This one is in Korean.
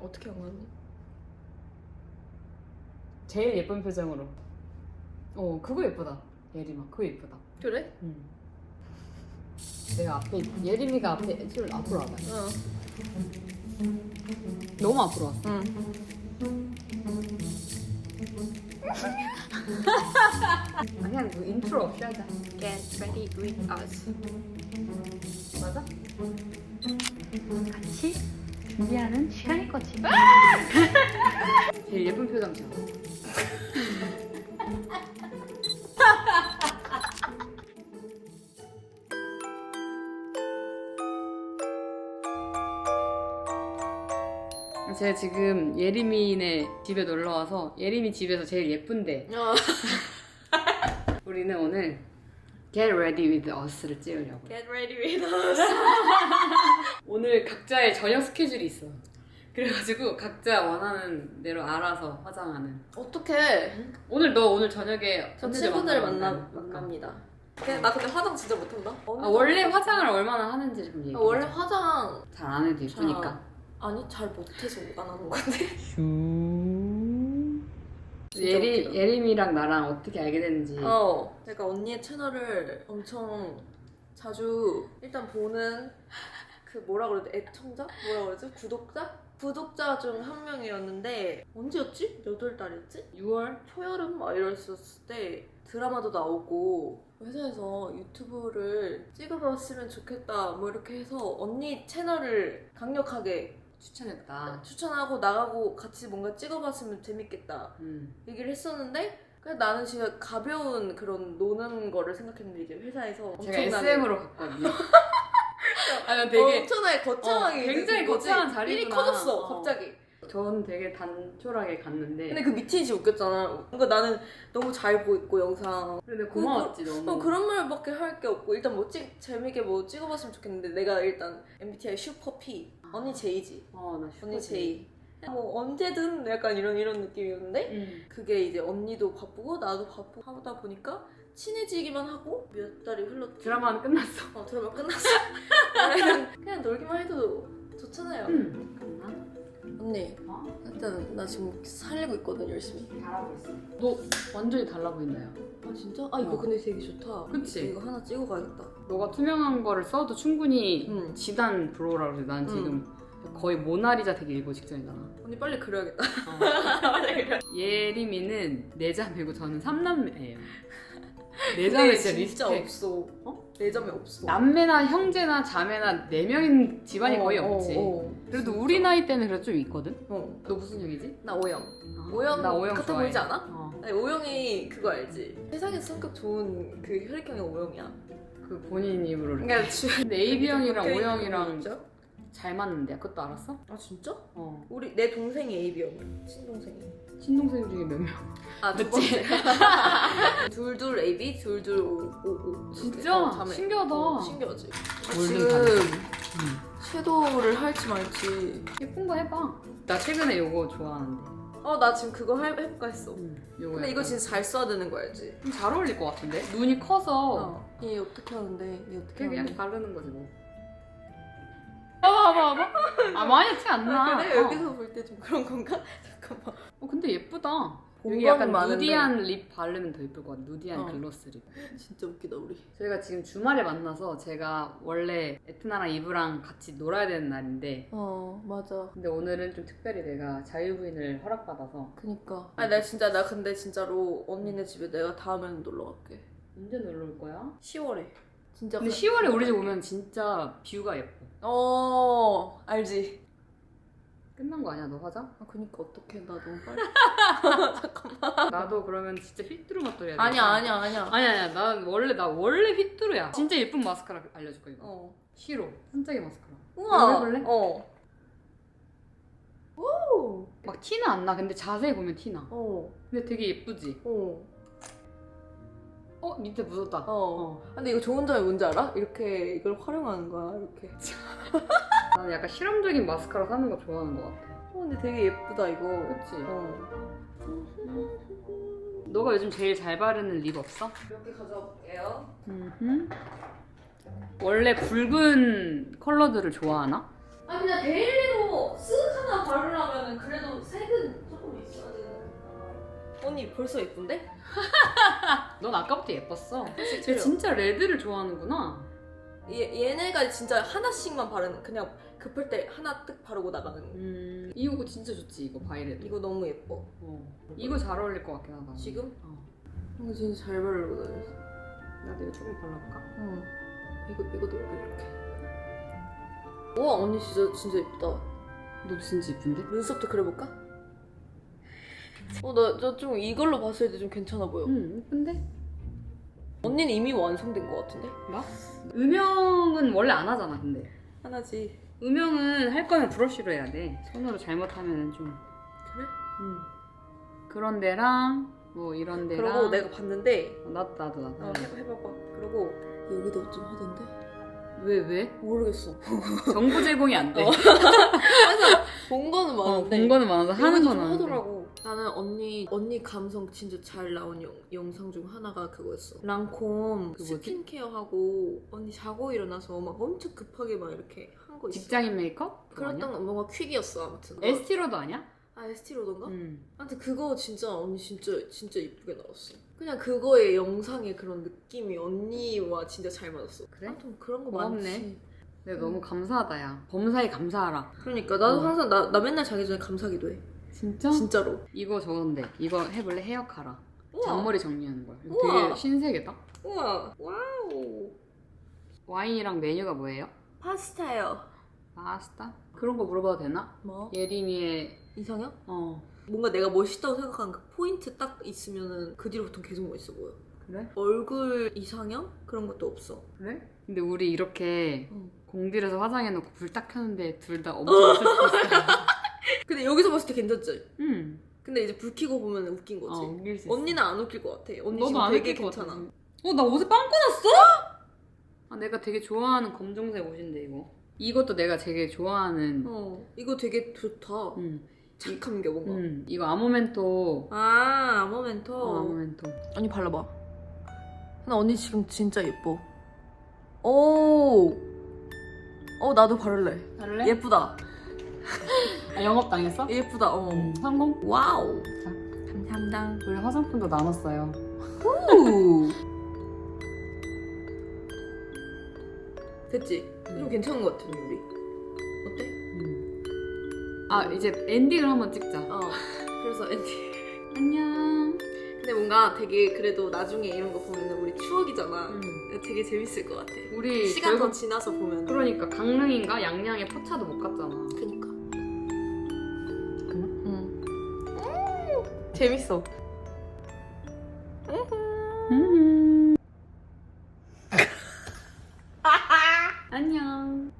어떻게 한 거니? 제일 예쁜 표정으로. 어 그거 예쁘다. 예림아 그거 예쁘다. 그래? 응. 내가 앞에 예림이가 앞에 줄 앞으로 와봐. 어. 너무 앞으로 왔어. 응. 그냥 그 인트로 없이 하자. Get ready with us. 맞아? 같이 준비하는 시간이 거지. 제일 예쁜 표정 지어. 제가 지금 예림이네 집에 놀러 와서 예림이 집에서 제일 예쁜데 어. 우리는 오늘 Get Ready with Us를 찍으려고. Get ready with us. 오늘 각자의 저녁 스케줄이 있어. 그래가지고 각자 원하는 대로 알아서 화장하는. 어떡해. 오늘 너 오늘 저녁에 저 언니들 친구들 만나, 간다. 만납니다. 나 근데 화장 진짜 못한다. 아, 원래 화장을 얼마나 하는지 좀 얘기해. 아, 원래 화장 잘안 해도 예쁘니까. 잘- 아니 잘 못해서 안 하는 건데. 예리 웃기다. 예림이랑 나랑 어떻게 알게 됐는지. 어. 제가 언니의 채널을 엄청 자주 일단 보는 그 뭐라 그러지? 애청자? 뭐라 그러지? 구독자? 구독자 중 한 명이었는데 언제였지? 몇 월 달이었지? 6월 초여름 막 이랬었을 때 드라마도 나오고 회사에서 유튜브를 찍어봤으면 좋겠다 뭐 이렇게 해서 언니 채널을 강력하게 추천했다. 추천하고 나가고 같이 뭔가 찍어봤으면 재밌겠다 음. 얘기를 했었는데 그냥 나는 진짜 가벼운 그런 노는 거를 생각했는데 이제 회사에서 제가 엄청나게- SM으로 갔거든요. 아, 나 되게 엄청나게 거창하게 어, 굉장히. 거창한 자리구나. 일이 커졌어 어. 갑자기 전 되게 단촐하게 갔는데. 근데 그 미친이 진짜 웃겼잖아 뭔가 나는 너무 잘 보고 있고 영상 근데 고마웠지 너무. 어, 그런 말밖에 할 게 없고 일단 뭐 찍, 재밌게 뭐 찍어봤으면 좋겠는데 내가 일단 MBTI 슈퍼 P 언니 제이지 어, 나 슈퍼 언니 제이 뭐 언제든 약간 이런 이런 느낌이었는데 응. 그게 이제 언니도 바쁘고 나도 바쁘고 하다 보니까 친해지기만 하고 몇 달이 흘렀지 드라마는 끝났어. 어 드라마 끝났어 그냥, 놀기만 해도 좋잖아요 응. 언니 어? 일단 나 지금 살리고 있거든 열심히 잘하고 있어. 너 완전히 달라 보인다 야. 아 진짜? 아 이거 어. 근데 되게 좋다 그치? 이거 하나 찍어 가야겠다 너가 투명한 거를 써도 충분히 응. 지단 브로우라 그래. 난 지금 거의 모나리자 되게 일보 직전이잖아. 언니 빨리 그려야겠다 예림이는 네 자매고 저는 삼남매예요. 네 자매 진짜 리스펙. 없어 어? 네 자매 없어 남매나 형제나 자매나 네 명인 집안이 어, 거의 어, 없지. 어. 그래도 진짜. 우리 나이 때는 그래도 좀 있거든. 어. 너 무슨 형이지? 나 오영 아, 오영 나 오영 같아 좋아해. 보이지 않아? 어. 아니, 오영이 그거 알지? 세상에서 성격 좋은 그 혈액형이 오영이야 그 본인 입으로. 이렇게. 그러니까 주... 근데 AB 형이랑 O 형이랑 있죠? 잘 맞는데 그것도 알았어? 아 진짜? 어. 우리 내 동생이 AB형이야 친동생이 친동생 중에 몇 명? 아두 그치? 번째 둘둘 AB 둘둘 O 진짜? 어, 자매. 신기하다. 어, 신기하지 골든 지금 자매. 섀도우를 할지 말지 예쁜 거 해봐. 나 최근에 요거 좋아하는데. 어 나 지금 그거 할, 해볼까 했어 요거 근데 이거 약간 진짜 잘 써야 되는 거 알지? 좀잘 어울릴 것 같은데? 눈이 커서 어. 얘 어떻게 하는데 얘 어떻게 그냥, 그냥 하는데 바르는 거지 뭐. 봐봐 봐봐 봐봐. 아 많이 티 안 나. 그래 어. 여기서 볼 때 좀 그런 건가? 잠깐만 어, 근데 예쁘다. 여기 약간 많은데. 누디한 립 바르면 더 예쁠 것 같아. 누디한 어. 글로스 립. 진짜 웃기다 우리 저희가 지금 주말에 만나서 제가 원래 에트나랑 이브랑 같이 놀아야 되는 날인데 어 맞아 근데 오늘은 좀 특별히 내가 자유부인을 허락받아서 그니까 아니 나 진짜 나 근데 진짜로 언니네 집에 내가 다음에는 놀러 갈게 언제 놀러 올 거야? 10월에 진짜 근데 그- 10월에 우리 집 오면 진짜 뷰가 예뻐. 어 알지 끝난 거 아니야 너 화장? 아 그니까 어떡해 나 너무 빨리 나도 그러면 진짜 휘뚜루 맛돌이야. 아니야 아니야 아니야 아니야 아니야 난 원래 나 원래 휘뚜루야. 진짜 예쁜 마스카라 알려줄 거야 이거. 어 시로 반짝이 마스카라. 우와 해볼래? 어 오! 막 티는 안 나. 근데 자세히 보면 티 나. 어, 근데 되게 예쁘지. 어, 어 밑에 묻었다. 어. 근데 이거 좋은 점이 뭔지 알아? 이렇게 이걸 활용하는 거야, 이렇게. 나는 약간 실험적인 마스카라 사는 거 좋아하는 것 같아. 어, 근데 되게 예쁘다 이거. 그치? 어. 너가 요즘 제일 잘 바르는 립 없어? 이렇게 가져올게요. 음. 원래 붉은 컬러들을 좋아하나? 아 그냥 데일리로 쓱 하나 바르려면 그래도 색은 조금 있어야 되는 언니 벌써 예쁜데? 넌 아까부터 예뻤어. 아, 쟤 진짜 레드를 좋아하는구나. 얘, 얘네가 진짜 하나씩만 바르는 그냥 급할 때 하나 뜩 바르고 나가는 음, 이거 진짜 좋지 이거 바이레드. 이거 너무 예뻐 어. 이거 잘 어울릴 것 같긴 하다. 지금? 어. 이거 진짜 잘 바르고 다녔어 나도 이거 조금 발라볼까? 응 이거, 이것도 이렇게 우와 언니 진짜 진짜 예쁘다 너 진짜 이쁜데? 눈썹도 그려볼까? 어나 좀 이걸로 봤을 때 좀 괜찮아 보여 응 이쁜데? 언니는 이미 완성된 것 같은데? 나? 음영은 원래 안 하잖아 근데. 하나지 음영은 할 거면 브러쉬로 해야 돼. 손으로 잘못하면 좀. 그래? 음. 그런 데랑 뭐 이런 데랑. 그러고 내가 봤는데 어, 나도 나도 나도. 어, 해, 해봐봐 그러고 여기도 좀 하던데? 왜 왜? 모르겠어 정보 제공이 안 돼. 어. 그래서 본 거는 어, 많은데 본 거는 많아서 하는 안 돼. 하더라고 나는 언니 언니 감성 진짜 잘 나온 영, 영상 중 하나가 그거였어 랑콤 그 뭐지? 스킨케어 하고 언니 자고 일어나서 막 엄청 급하게 막 이렇게 한 거 있어 직장인 메이크업? 그거 그랬던 건 뭔가 퀵이었어 아무튼 에스티로도 아니야? 아 에스티로던가? 응. 아무튼 그거 진짜 언니 진짜 진짜 이쁘게 나왔어. 그냥 그거의 영상의 그런 느낌이 언니와 진짜 잘 맞았어. 그래? 아무튼 그런 거 고맙네. 많지. 내가 너무 감사하다 야. 범사에 감사하라. 그러니까 나도 어. 항상 나, 나 맨날 자기 전에 감사기도 해. 진짜? 진짜로. 이거 저건데 이거 해볼래? 헤어 카라. 우와. 잔머리 정리하는 거야. 이거 우와. 되게 신세계다. 우와. 와우. 와인이랑 메뉴가 뭐예요? 파스타요. 파스타? 그런 거 물어봐도 되나? 뭐? 예린이의 이상형? 어 뭔가 내가 멋있다고 생각하는 그 포인트 딱 있으면은 그 뒤로부터 계속 멋있어 보여. 그래? 얼굴 이상형? 그런 것도 없어. 그래? 근데 우리 이렇게 응. 공들여서 화장해놓고 불 딱 켰는데 둘 다 엄청 슬퍼 근데 여기서 봤을 때 괜찮지? 응. 근데 이제 불 켜고 보면 웃긴 거지. 어 웃길 수 있어. 언니는 안 웃길 것 같아. 언니 너도 지금 안 되게 웃길 것 괜찮아. 같아. 어, 나 옷에 빵꾸 났어? 아, 내가 되게 좋아하는 검정색 옷인데 이거. 이것도 내가 되게 좋아하는. 어, 이거 되게 좋다. 음. 착한 게 뭔가. 음. 이거 아모멘토. 아, 아모멘토. 어, 아모멘토. 언니 발라봐. 근데 언니 지금 진짜 예뻐. 오. 어, 나도 바를래. 할래? 예쁘다. 아, 영업 당했어? 예쁘다. 어. 음, 성공. 와우. 자. 감사합니다. 우리 화장품도 나눴어요. 오. 됐지? 좀 음. 괜찮은 것 같은데, 우리. 어때? 음. 아 이제 엔딩을 한번 찍자. 어. 그래서 엔딩. 안녕. 근데 뭔가 되게 그래도 나중에 이런 거 보면 우리 추억이잖아. 음. 되게 재밌을 것 같아. 우리 시간 더 결국 지나서 보면. 그러니까 강릉인가 양양에 포차도 못 갔잖아. 그니까. 재밌어. 음. 안녕.